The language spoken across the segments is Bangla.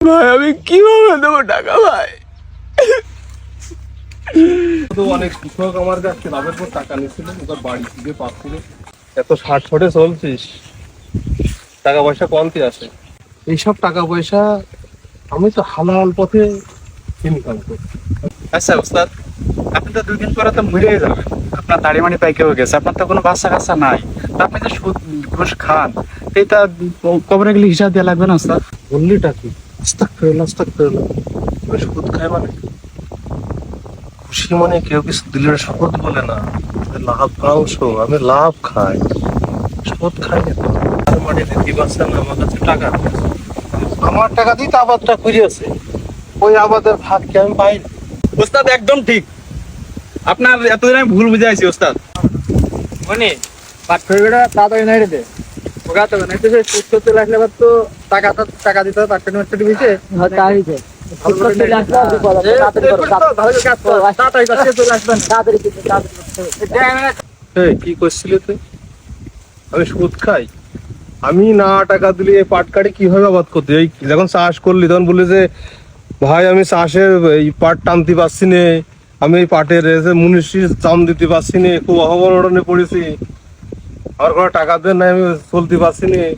ভাই আমি কীভাবে দেবো টাকা ভাই? তো অনেক কৃষক আমার কাছে লাভের পর টাকা ওদের বাড়ি থেকে পাচ্ছিল এত ষাট চলছিস টাকা পয়সা কমতি আসে এইসব টাকা পয়সা আমি তো হালাল পথে ইনকাম আচ্ছা ওস্তাদ আপনি তো দুই দিন পরে তো মরে যাবেন। আপনার দাড়ি মাড়ি পাইকে হয়ে গেছে আপনার তো কোনো বাচ্চা কাচ্চা নাই আপনি যে সুদ ঘুষ খান এটা কবরে গেলে হিসাব দেওয়া লাগবে না ওস্তাদ? বললিটা কি? আস্তাক ফেরল আস্তাক ফেরল আমি সুদ খাই মানে। খুশি মানে কেউ কিছু দিলের শপথ বলে না। লাভ অংশ আমি লাভ খাই। শপথ খাই না। তার মানে দিদি বাচ্চা না আমার কাছে টাকা আমার টাকা দিয়ে তো আবাদটা খুঁজেছে ওই আবাদের ভাগ কি আমি পাই ওস্তাদ একদম ঠিক। আপনার এতদিন আমি ভুল বুঝাইছি ওস্তাদ। মানে পাট ফেরবেটা তাড়াতাড়ি নাই রে তো আবার তো টাকা টাকা দিতে হবে কি করছিলি তুই? আমি সুদ খাই। আমি না টাকা দিলে এই পাট কাটি কীভাবে আবাদ করতে? এই যখন চাষ করলি তখন বললি যে ভাই আমি চাষের এই পাট টানতে পারছি নে। আমি এই পাটের এসে মুনিশির দাম দিতে পারছি নে। খুব অভাবনটনে পড়েছি। আমার কোনো টাকা দেন নাই আমি চলতে পারছি নে।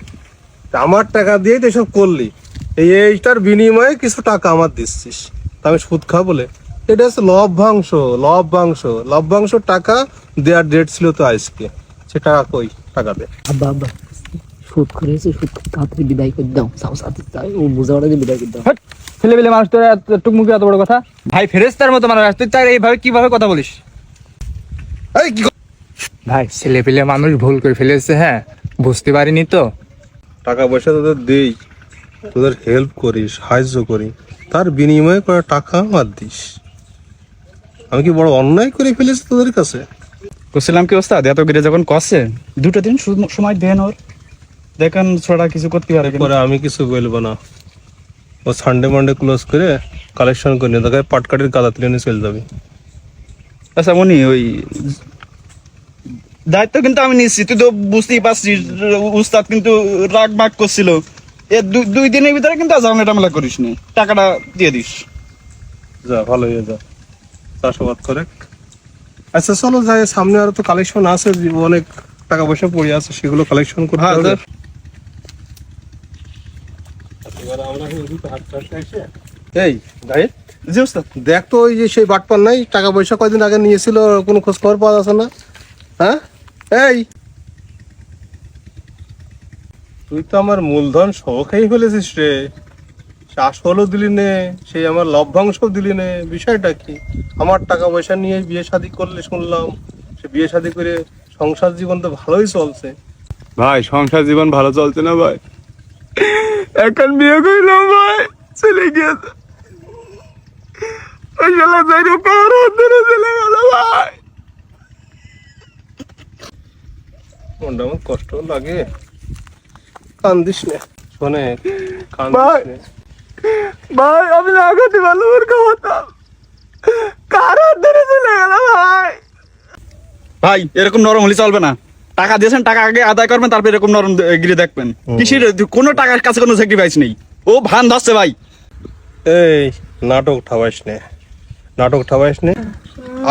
আমার টাকা দিয়েই তো এসব করলি। এইটার বিনিময়ে কিছু টাকা আমার দিচ্ছিস। তা আমি সুদ খাব বলে। এটা হচ্ছে লভ্যাংশ লভ্যাংশ। লভ্যাংশ টাকা দেওয়ার ডেট ছিল তো আজকে। সে টাকা কই? টাকা দে। আব্বা আব্বা। সুদ করেছে সুদ তাড়াতাড়ি বিদায় করে দাও। সাউ সাথে ও বুঝাওয়াটা দিয়ে বিদায় করে দাও। ছেলে পেলে মানুষ তোর টুক মুখে এত বড় কথা? ভাই ফেরেস্তার মতো মানুষ তুই তার এইভাবে কীভাবে কথা বলিস? এই ক- ভাই ছেলে পেলে মানুষ ভুল করে ফেলেছে হ্যাঁ? বুঝতে পারিনি তো? টাকা পয়সা তোদের দিই তোদের হেল্প করি সাহায্য করি তার বিনিময়ে করে টাকা আমার দিস। আমি কি বড় অন্যায় করে ফেলেছি তোদের কাছে? করছিলাম কি ওস্তাদ? এত করে যখন কষে দুটো দিন সময় দেন ওর। দেখেন ছোড়া কিছু করতে পারে পরে আমি কিছু বলব না। ও সানডে মানডে ক্লোজ করে কালেকশন করে নিয়ে দেখায় পাটকাটির গাদা তুলে নিয়ে চলে যাবি। আচ্ছা মনি ওই দায়িত্ব কিন্তু আমি নিচ্ছি তুই তো বুঝতেই পারছিস উস্তাদ কিন্তু রাগ বাগ করছিল। এ দু- দুই দিনের ভিতরে কিন্তু ঝামেলা টামেলা করিস নি। টাকাটা দিয়ে দিস। যা ভালো হয়ে যা। চাষাবাদ করে। আচ্ছা চলো যাই সামনে আরও তো কালেকশন আছে যে অনেক টাকা পয়সা পড়ে আছে সেগুলো কালেকশন করতে হ্যাঁ, হবে। স্যার। এই জি উস্তাদ। দেখ তো ওই যে সেই বাটপার নাই টাকা পয়সা কয়দিন আগে নিয়েছিল কোনো খোঁজ খবর পাওয়া যাচ্ছে না। হ্যাঁ? এই। তুই তো আমার মূলধন সহ খেয়ে ফেলেছিস রে। চাষ হলো দিলি নে, সেই আমার লভ্যাংশ দিলি নে। বিষয়টা কি? আমার টাকা পয়সা নিয়ে বিয়ে শাদি করলে শুনলাম, সে বিয়ে শাদি করে সংসার জীবন তো ভালোই চলছে। ভাই, সংসার জীবন ভালো চলছে না, ভাই? এখন বিয়ে করলাম, ভাই, চলে গিয়েছে ওই শালা যাই ধরে চলে গেল, ভাই। মনটা আমার কষ্ট লাগে। কান্দিস নে। শোনে ভাই। কান্দিস ভাই আমি না পারলাম ওর খাওয়াতাম কার ধরে চলে গেল ভাই। ভাই এরকম নরম হলে চলবে না। টাকা দিয়েছেন টাকা আগে আদায় করবেন তারপর এরকম নরম গিরে দেখবেন। কিসের কোনো টাকার কাছে কোনো স্যাক্রিফাইস নেই। ও ভান ধরছে ভাই। এই নাটক ঠাবাইস নে। নাটক ঠাবাইস নে।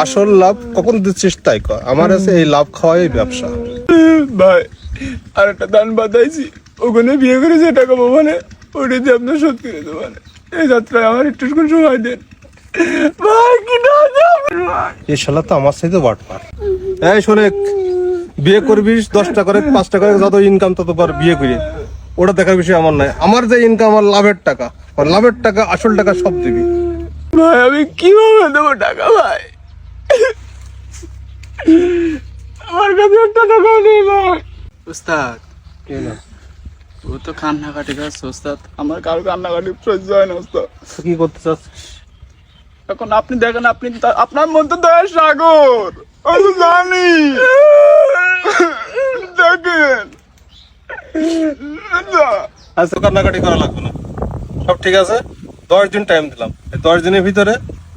আসল লাভ কখন দিচ্ছিস তাই কর আমার আছে এই লাভ খাওয়াই ব্যবসা। ভাই আর একটা দান বাদাইছি ওখানে বিয়ে করে যে টাকা পাবো মানে ওটা দিয়ে আপনার শোধ করে দেবো মানে। এই যাত্রায় আমার একটু সময় দেন। ভাই কি না এই শালা তো আমার সাথে বাট পার এই শোনে বিয়ে করবি দশটা করে পাঁচটা করে যত ইনকাম তত পার বিয়ে করে। ওটা দেখার বিষয় আমার নাই। আমার যে ইনকাম আমার লাভের টাকা। আর লাভের টাকা আসল টাকা সব দিবি। ভাই আমি কীভাবে দেবো টাকা ভাই? আমার কাছে একটা টাকা নেই ভাই উস্তাদ। ও তো কান্নাকাটি করছে উস্তাদ। আমার কারও কান্নাকাটি সহ্য হয় না উস্তাদ। কি করতে চাচ্ছিস এখন আপনি দেখেন আপনি আপনার মন তো দয়ার সাগর। আমি জানি। দেখেন। আজকে কান্নাকাটি করা লাগবে না। সব ঠিক আছে? দশ দিন টাইম দিলাম। দশ দিনের ভিতরে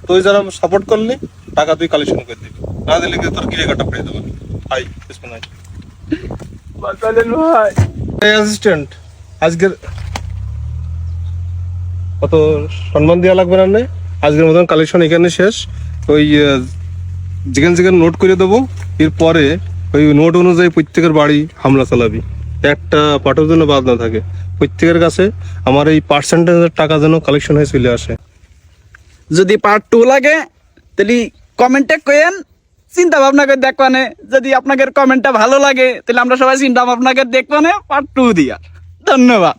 তুই যারা সাপোর্ট করলি টাকা তুই কালেকশন করে দিবি। না দিলে তোর গিরে কাটা পড়ে দেবো হাই বিসমিল্লাহ বাঁচালেন ভাই। অ্যাসিস্ট্যান্ট আজকের অত সম্মান দেওয়া লাগবে না আজকের মতন কালেকশন এখানে শেষ। ওই যেখানে যেখানে নোট করে দেবো এরপরে ওই নোট অনুযায়ী প্রত্যেকের বাড়ি হামলা চালাবি। একটা পাটের জন্য বাদ না থাকে। প্রত্যেকের কাছে আমার এই পার্সেন্টেজের টাকা যেন কালেকশন হয়ে চলে আসে। যদি পার্ট টু লাগে তাহলে কমেন্টে কেন চিন্তা ভাবনা করে দেখবানে, যদি আপনাদের কমেন্টটা ভালো লাগে, তাহলে আমরা সবাই চিন্তা ভাবনা করে দেখবানে পার্ট টু দিয়া। ধন্যবাদ।